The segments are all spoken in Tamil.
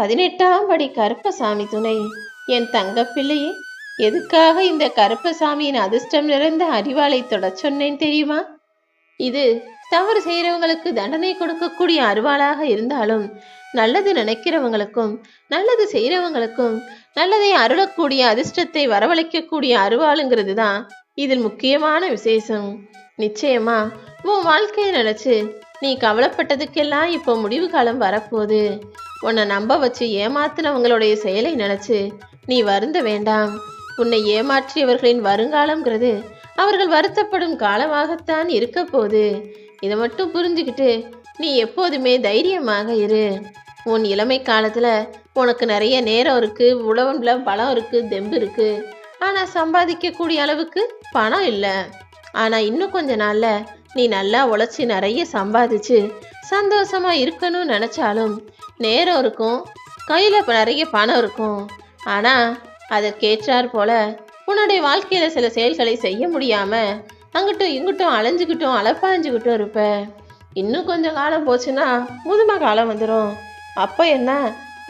பதினெட்டாம் படி கருப்பசாமி துணை. என் தங்கப்பிள்ளையே எதுக்காக இந்த கருப்பசாமியின் அதிர்ஷ்டம் நிறைந்த அறிவாளை தொட சொன்னேன் தெரியுமா? இது தவறு செய்கிறவங்களுக்கு தண்டனை கொடுக்கக்கூடிய அருவாளாக இருந்தாலும் நல்லது நினைக்கிறவங்களுக்கும் நல்லது செய்கிறவங்களுக்கும் நல்லதை அருளக்கூடிய அதிர்ஷ்டத்தை வரவழைக்கக்கூடிய அருவாளுங்கிறது தான் இதில் முக்கியமான விசேஷம். நிச்சயமா உன் வாழ்க்கையை நினைச்சு நீ கவலைப்பட்டதுக்கெல்லாம் இப்போ முடிவு காலம் வரப்போகுது. உன்னை நம்ப வச்சு ஏமாத்தினவங்களுடைய செயலை நினைச்சு நீ வருந்த வேண்டாம். உன்னை ஏமாற்றியவர்களின் வருங்காலம்ங்கிறது அவர்கள் வருத்தப்படும் காலமாகத்தான் இருக்க போது இதை மட்டும் புரிஞ்சுக்கிட்டு நீ எப்போதுமே தைரியமாக இரு. உன் இளமை காலத்தில் உனக்கு நிறைய நேரம் இருக்குது உழவன்ல பலம் இருக்குது தெம்பு இருக்குது ஆனால் சம்பாதிக்கக்கூடிய அளவுக்கு பணம் இல்லை. ஆனால் இன்னும் கொஞ்ச நாளில் நீ நல்லா உழைச்சி நிறைய சம்பாதிச்சு சந்தோஷமாக இருக்கணும்னு நினச்சாலும் நேரம் இருக்கும். கையில் இப்போ நிறைய பணம் இருக்கும். ஆனால் அதற்கேற்றார் போல உன்னுடைய வாழ்க்கையில் சில செயல்களை செய்ய முடியாமல் அங்கிட்டும் இங்கிட்டும் அலைஞ்சுக்கிட்டும் அலப்பாஞ்சுக்கிட்டும் இருப்ப. இன்னும் கொஞ்சம் காலம் போச்சுன்னா முதுமை காலம் வந்துடும் அப்போ என்ன?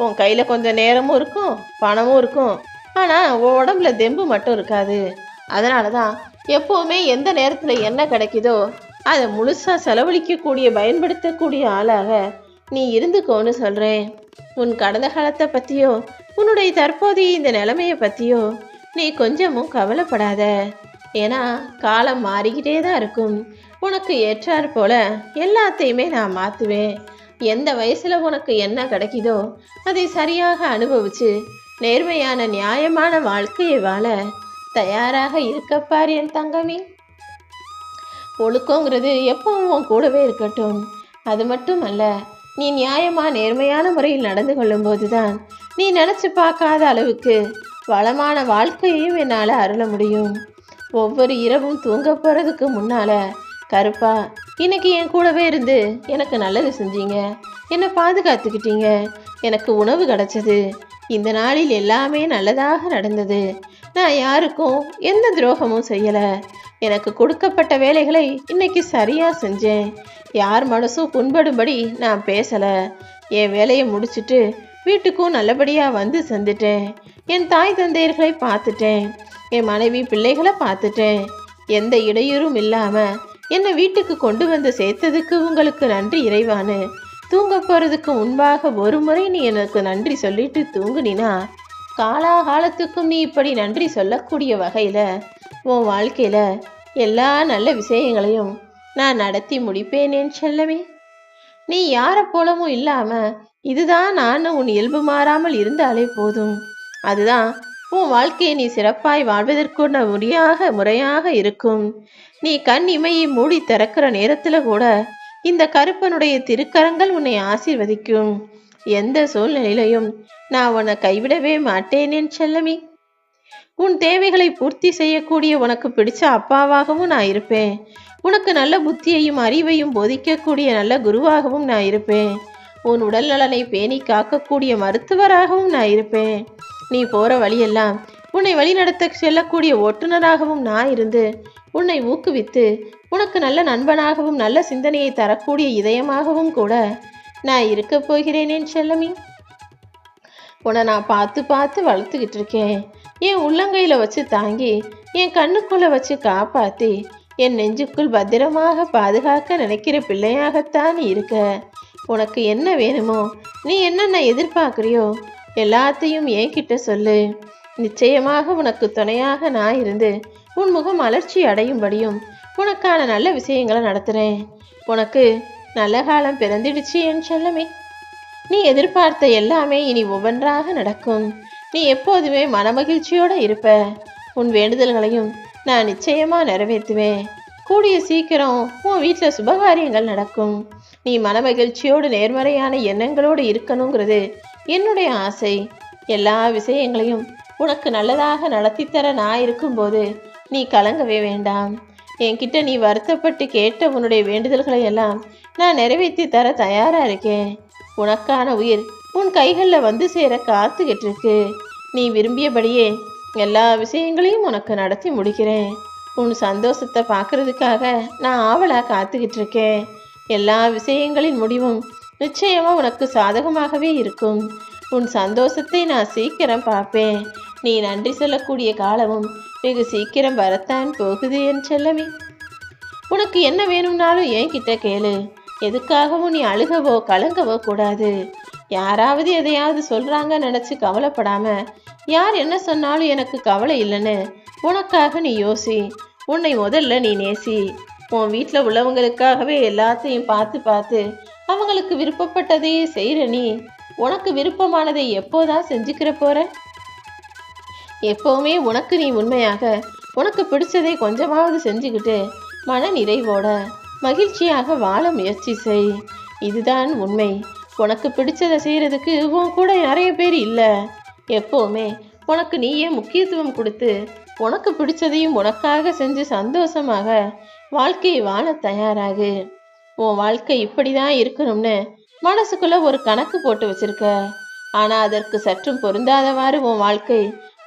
உன் கையில் கொஞ்சம் நேரமும் இருக்கும் பணமும் இருக்கும். ஆனால் உன் உடம்புல தெம்பு மட்டும் இருக்காது. அதனால தான் எப்போவுமே எந்த நேரத்தில் என்ன கிடைக்குதோ அதை முழுசாக செலவழிக்கக்கூடிய பயன்படுத்தக்கூடிய ஆளாக நீ இருந்துக்கோன்னு சொல்கிறேன் உன் கடந்த காலத்தை பற்றியோ உன்னுடைய தற்போதைய இந்த நிலைமையை பற்றியோ நீ கொஞ்சமும் கவலைப்படாத. ஏன்னா காலம் மாறிக்கிட்டே தான் இருக்கும். உனக்கு ஏற்றாற் போல எல்லாத்தையுமே நான் மாற்றுவேன் எந்த வயசில் உனக்கு என்ன கிடைக்குதோ அதை சரியாக அனுபவித்து நேர்மையான நியாயமான வாழ்க்கையை வாழ தயாராக இருக்கப்பார் என் தங்கமி. ஒழுக்கங்கிறது எப்பவும் உன் கூடவே இருக்கட்டும். அது மட்டும் அல்ல நீ நியாயமா நேர்மையான முறையில் நடந்து கொள்ளும்போது தான் நீ நினச்சி பார்க்காத அளவுக்கு வளமான வாழ்க்கையையும் என்னால் அருள முடியும். ஒவ்வொரு இரவும் தூங்க போகிறதுக்கு முன்னால் கருப்பா இன்னைக்கு என் கூடவே இருந்து எனக்கு நல்லது செஞ்சீங்க. என்னை பாதுகாத்துக்கிட்டீங்க. எனக்கு உணவு கிடச்சது. இந்த நாளில் எல்லாமே நல்லதாக நடந்தது. நான் யாருக்கும் எந்த துரோகமும் செய்யலை. எனக்கு கொடுக்கப்பட்ட வேலைகளை இன்னைக்கு சரியாக செஞ்சேன். யார் மனசும் புண்படும்படி நான் பேசலை. என் வேலையை முடிச்சுட்டு வீட்டுக்கும் நல்லபடியாக வந்து செஞ்சுட்டேன் என் தாய் தந்தையர்களை பார்த்துட்டேன். என் மனைவி பிள்ளைகளை பார்த்துட்டேன். எந்த இடையூறும் இல்லாமல் என்னை வீட்டுக்கு கொண்டு வந்து சேர்த்ததுக்கு உங்களுக்கு நன்றி இறைவானு. தூங்க போகிறதுக்கு முன்பாக ஒரு முறை நீ எனக்கு நன்றி சொல்லிட்டு தூங்குனினா காலாகாலத்துக்கும் நீ இப்படி நன்றி சொல்லக்கூடிய வகையில் உன் வாழ்க்கையில் எல்லா நல்ல விஷயங்களையும் நான் நடத்தி முடிப்பேனேன் செல்லமே. நீ யாரை போலவும் இல்லாமல் இதுதான் நான் உன் இயல்பு மாறாமல் இருந்தாலே போதும். அதுதான் உன் வாழ்க்கையை நீ சிறப்பாய் வாழ்வதற்குள்ள முறையாக முறையாக இருக்கும். நீ கண் இமையை மூடி திறக்கிற நேரத்தில் கூட இந்த கருப்பனுடைய திருக்கரங்கள் உன்னை ஆசீர்வதிக்கும். எந்த சூழ்நிலையிலையும் நான் உன்னை கைவிடவே மாட்டேனேன் செல்லமி. உன் தேவைகளை பூர்த்தி செய்யக்கூடிய உனக்கு பிடிச்ச அப்பாவாகவும் நான் இருப்பேன். உனக்கு நல்ல புத்தியையும் அறிவையும் போதிக்கக்கூடிய நல்ல குருவாகவும் நான் இருப்பேன். உன் உடல் நலனை பேணி காக்கக்கூடிய மருத்துவராகவும் நான் இருப்பேன். நீ போற வழியெல்லாம் உன்னை வழிநடத்த செல்லக்கூடிய ஓட்டுநராகவும் நான் இருந்து உன்னை ஊக்குவித்து உனக்கு நல்ல நண்பனாகவும் நல்ல சிந்தனையை தரக்கூடிய இதயமாகவும் கூட நான் இருக்க போகிறேனேன் செல்லமி. உன்னை நான் பார்த்து பார்த்து வளர்த்துக்கிட்டு இருக்கேன். என் உள்ளங்கையில் வச்சு தாங்கி என் கண்ணுக்குள்ளே வச்சு காப்பாற்றி என் நெஞ்சுக்குள் பத்திரமாக பாதுகாக்க நினைக்கிற பிள்ளையாகத்தான் இருக்க. உனக்கு என்ன வேணுமோ நீ என்னென்ன எதிர்பார்க்குறியோ எல்லாத்தையும் என்கிட்ட சொல்லு. நிச்சயமாக உனக்கு துணையாக நான் இருந்து உன் முகம் அலர்ச்சி அடையும்படியும் உனக்கான நல்ல விஷயங்களை நடத்துகிறேன் உனக்கு நல்ல காலம் பிறந்திடுச்சு என் செல்லமே. நீ எதிர்பார்த்த எல்லாமே இனி ஒவ்வொன்றாக நடக்கும். நீ எப்போதுமே மனமகிழ்ச்சியோடு இருப்ப. உன் வேண்டுதல்களையும் நான் நிச்சயமாக நிறைவேற்றுவேன். கூடிய சீக்கிரம் உன் வீட்டில் சுபகாரியங்கள் நடக்கும். நீ மனமகிழ்ச்சியோடு நேர்மறையான எண்ணங்களோடு இருக்கணுங்கிறது என்னுடைய ஆசை. எல்லா விஷயங்களையும் உனக்கு நல்லதாக நடத்தித்தர நான் இருக்கும்போது நீ கலங்கவே வேண்டாம். என்கிட்ட நீ வருத்தப்பட்டு கேட்ட உன்னுடைய வேண்டுதல்களை எல்லாம் நான் நிறைவேற்றி தர தயாராக இருக்கேன். உனக்கான உயிர் உன் கைகளில் வந்து சேர காத்துக்கிட்டு இருக்கு நீ விரும்பியபடியே எல்லா விஷயங்களையும் உனக்கு நடத்தி முடிக்கிறேன். உன் சந்தோஷத்தை பார்க்கறதுக்காக நான் ஆவலாக காத்துக்கிட்டு இருக்கேன் எல்லா விஷயங்களின் முடிவும் நிச்சயமாக உனக்கு சாதகமாகவே இருக்கும். உன் சந்தோஷத்தை நான் சீக்கிரம் பார்ப்பேன். நீ நன்றி சொல்லக்கூடிய காலமும் வெகு சீக்கிரம் வரத்தான் போகுது என் செல்லமே. உனக்கு என்ன வேணும்னாலும் என்கிட்ட கேளு. எதுக்காகவும் நீ அழுகவோ கலங்கவோ கூடாது. யாராவது எதையாவது சொல்கிறாங்கன்னு நினைச்சு கவலைப்படாம யார் என்ன சொன்னாலும் எனக்கு கவலை இல்லைன்னு உனக்காக நீ யோசி உன்னை முதல்ல நீ நேசி. உன் வீட்டில் உள்ளவங்களுக்காகவே எல்லாத்தையும் பார்த்து பார்த்து அவங்களுக்கு விருப்பப்பட்டதையே செய்கிற நீ உனக்கு விருப்பமானதை எப்போதான் செஞ்சுக்கிற போற? எப்போவுமே உனக்கு நீ உண்மையாக உனக்கு பிடிச்சதை கொஞ்சமாவது செஞ்சுக்கிட்டு மன நிறைவோட மகிழ்ச்சியாக வாழ முயற்சி செய். இதுதான் உண்மை. உனக்கு பிடிச்சதை செய்கிறதுக்கு உன் கூட நிறைய பேர் இல்லை. எப்போவுமே உனக்கு நீயே முக்கியத்துவம் கொடுத்து உனக்கு பிடிச்சதையும் உனக்காக செஞ்சு சந்தோஷமாக வாழ்க்கையை வாழ தயாராகு. உன் வாழ்க்கை இப்படி தான் இருக்கணும்னு மனசுக்குள்ளே ஒரு கணக்கு போட்டு வச்சிருக்க. ஆனால் அதற்கு சற்றும் பொருந்தாதவாறு உன் வாழ்க்கை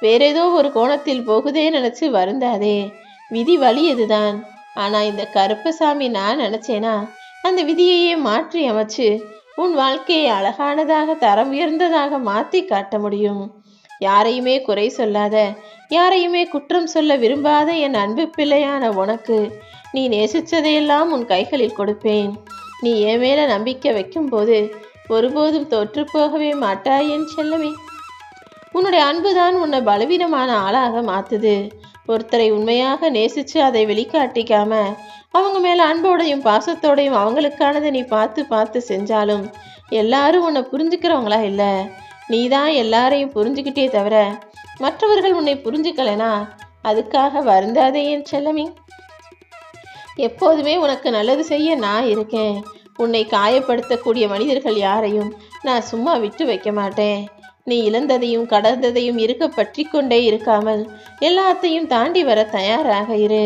வேறேதோ ஒரு கோணத்தில் போகுதே நினச்சி வருந்தாதே. விதி வழி இதுதான் ஆனால் இந்த கருப்பசாமி நான் நினச்சேனா? அந்த விதியையே மாற்றி அமைச்சு உன் வாழ்க்கையை அழகானதாக தரம் உயர்ந்ததாக மாற்றி காட்ட முடியும். யாரையுமே குறை சொல்லாத யாரையுமே குற்றம் சொல்ல விரும்பாத என் அன்பு பிள்ளையான உனக்கு நீ நேசிச்சதையெல்லாம் உன் கைகளில் கொடுப்பேன். நீ என் மேல நம்பிக்கை வைக்கும்போது ஒருபோதும் தோற்று போகவே மாட்டாய் என் செல்லமே. உன்னுடைய அன்புதான் உன்னை பலவீனமான ஆளாக மாத்துது. ஒருத்தரை உண்மையாக நேசிச்சு அதை வெளிக்காட்டிக்காம அவங்க மேலே அன்போடையும் பாசத்தோடையும் அவங்களுக்கானதை நீ பார்த்து பார்த்து செஞ்சாலும் எல்லாரும் உன்னை புரிஞ்சுக்கிறவங்களா இல்லை? நீ தான் எல்லாரையும் புரிஞ்சுக்கிட்டே தவிர மற்றவர்கள் உன்னை புரிஞ்சுக்கலைனா அதுக்காக வருந்தாதே என் செல்லமி. எப்போதுமே உனக்கு நல்லது செய்ய நான் இருக்கேன். உன்னை காயப்படுத்தக்கூடிய மனிதர்கள் யாரையும் நான் சும்மா விட்டு வைக்க மாட்டேன். நீ இழந்ததையும் கடந்ததையும் இருக்க பற்றி கொண்டே இருக்காமல் எல்லாத்தையும் தாண்டி வர தயாராக இரு.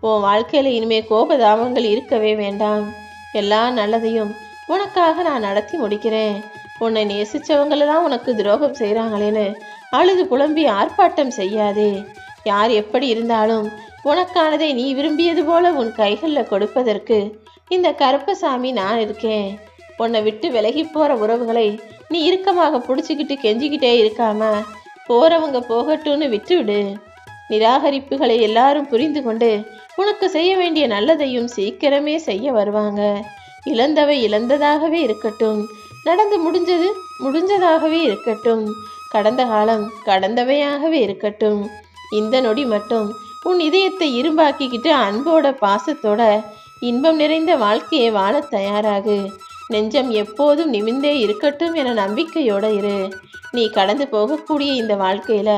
உன் வாழ்க்கையில இனிமே கோபதாபங்கள் இருக்கவே வேண்டாம். எல்லா நல்லதையும் உனக்காக நான் நடத்தி முடிக்கிறேன். உன்னை நேசிச்சவங்களெல்லாம் உனக்கு துரோகம் செய்கிறாங்களேன்னு அழுது புலம்பி ஆர்ப்பாட்டம் செய்யாதே. யார் எப்படி இருந்தாலும் உனக்கானதை நீ விரும்பியது போல உன் கைகளில் கொடுப்பதற்கு இந்த கருப்பசாமி நான் இருக்கேன். உன்னை விட்டு விலகி போகிற உறவுகளை நீ இறுக்கமாக பிடிச்சிக்கிட்டு கெஞ்சிக்கிட்டே இருக்காம போறவங்க போகட்டும்னு விட்டுவிடு. நிராகரிப்புகளை எல்லாரும் புரிந்து கொண்டு உனக்கு செய்ய வேண்டிய நல்லதையும் சீக்கிரமே செய்ய வருவாங்க. இழந்தவை இழந்ததாகவே இருக்கட்டும். நடந்து முடிஞ்சது முடிஞ்சதாகவே இருக்கட்டும். கடந்த காலம் கடந்தவையாகவே இருக்கட்டும். இந்த நொடி மட்டும் உன் இதயத்தை இரும்பாக்கிக்கிட்டு அன்போட பாசத்தோட இன்பம் நிறைந்த வாழ்க்கையை வாழ தயாராகு. நெஞ்சம் எப்போதும் நிமிந்தே இருக்கட்டும் என நம்பிக்கையோட இரு. நீ கடந்து போகக்கூடிய இந்த வாழ்க்கையில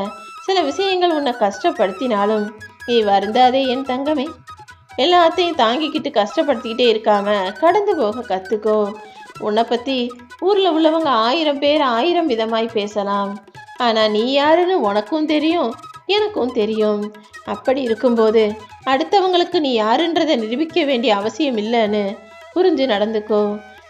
சில விஷயங்கள் உன்னை கஷ்டப்படுத்தினாலும் நீ வருந்தாதே என் தங்கமே. எல்லாத்தையும் தாங்கிக்கிட்டு கஷ்டப்படுத்திக்கிட்டே இருக்காம கடந்து போக கற்றுக்கோ உன்னை பற்றி ஊரில் உள்ளவங்க ஆயிரம் பேர் ஆயிரம் விதமாய் பேசலாம். ஆனால் நீ யாருன்னு உனக்கும் தெரியும் எனக்கும் தெரியும். அப்படி இருக்கும்போது அடுத்தவங்களுக்கு நீ யாருன்றதை நிரூபிக்க வேண்டிய அவசியம் இல்லைன்னு புரிஞ்சு நடந்துக்கோ.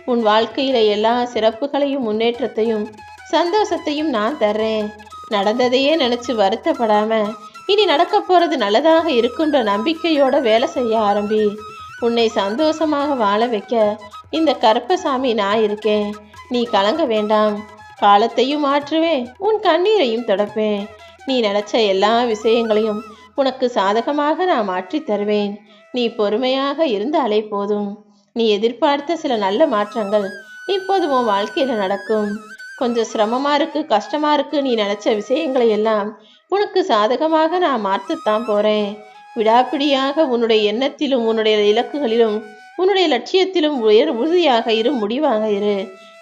உன் வாழ்க்கையில் எல்லா சிறப்புகளையும் முன்னேற்றத்தையும் சந்தோஷத்தையும் நான் தர்றேன். நடந்ததையே நினச்சி வருத்தப்படாமல் இனி நடக்க போறது நல்லதாக இருக்குன்ற நம்பிக்கையோட வேலை செய்ய ஆரம்பி. உன்னை சந்தோஷமாக வாழ வைக்க இந்த கருப்பசாமி நான் இருக்கேன். நீ கலங்க வேண்டாம். காலத்தையும் மாற்றுவேன். உன் கண்ணீரையும் தொடப்பேன். நீ நினச்ச எல்லா விஷயங்களையும் உனக்கு சாதகமாக நான் மாற்றித் தருவேன். நீ பொறுமையாக இருந்தாலே போதும். நீ எதிர்பார்த்த சில நல்ல மாற்றங்கள் இப்போது உன் வாழ்க்கையில் நடக்கும். கொஞ்சம் சிரமமா இருக்கு கஷ்டமா இருக்கு நீ நினச்ச விஷயங்களை எல்லாம் உனக்கு சாதகமாக நான் மாற்றத்தான் போறேன். விடாப்பிடியாக உன்னுடைய எண்ணத்திலும் உன்னுடைய இலக்குகளிலும் உன்னுடைய லட்சியத்திலும் உயர் உறுதியாக இரு முடிவாக இரு.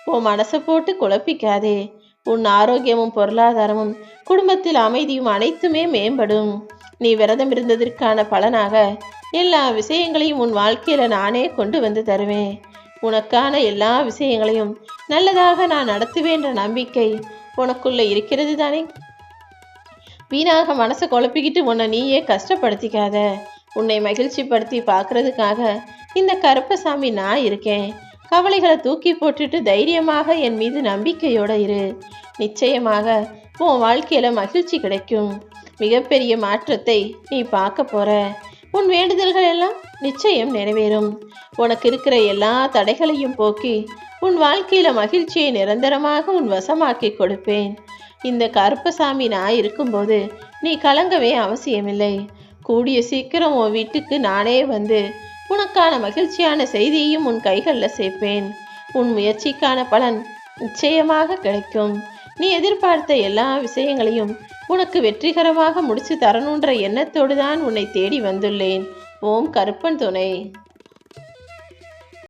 உன் மனசை போட்டு குழப்பிக்காதே. உன் ஆரோக்கியமும் பொருளாதாரமும் குடும்பத்தில் அமைதியும் அனைத்துமே மேம்படும். நீ விரதம் இருந்ததற்கான பலனாக எல்லா விஷயங்களையும் உன் வாழ்க்கையில நானே கொண்டு வந்து தருவேன். உனக்கான எல்லா விஷயங்களையும் நல்லதாக நான் நடத்துவேன்ற நம்பிக்கை உனக்குள்ள இருக்கிறது தானே? வீணாக மனசை குழப்பிக்கிட்டு உன்னை நீயே கஷ்டப்படுத்திக்காத. உன்னை மகிழ்ச்சிப்படுத்தி பார்க்கறதுக்காக இந்த கருப்பசாமி நான் இருக்கேன். கவலைகளை தூக்கி போட்டுட்டு தைரியமாக என் மீது நம்பிக்கையோட இரு. நிச்சயமாக உன் வாழ்க்கையில மகிழ்ச்சி கிடைக்கும். மிகப்பெரிய மாற்றத்தை நீ பார்க்க போற. உன் வேண்டுதல்கள் எல்லாம் நிச்சயம் நிறைவேறும். உனக்கு இருக்கிற எல்லா தடைகளையும் போக்கி உன் வாழ்க்கையில மகிழ்ச்சியை நிரந்தரமாக உன் வசமாக்கி கொடுப்பேன். இந்த கருப்பசாமி நான் இருக்கும்போது நீ கலங்கவே அவசியமில்லை. கூடிய சீக்கிரம் உன் வீட்டுக்கு நானே வந்து உனக்கான மகிழ்ச்சியான செய்தியையும் உன் கைகளில் சேர்ப்பேன். உன் முயற்சிக்கான பலன் நிச்சயமாக கிடைக்கும். நீ எதிர்பார்த்த எல்லா விஷயங்களையும் உனக்கு வெற்றிகரமாக முடிச்சு தரணுன்ற எண்ணத்தோடு தான் உன்னை தேடி வந்துள்ளேன். ஓம் கருப்பன் துணை.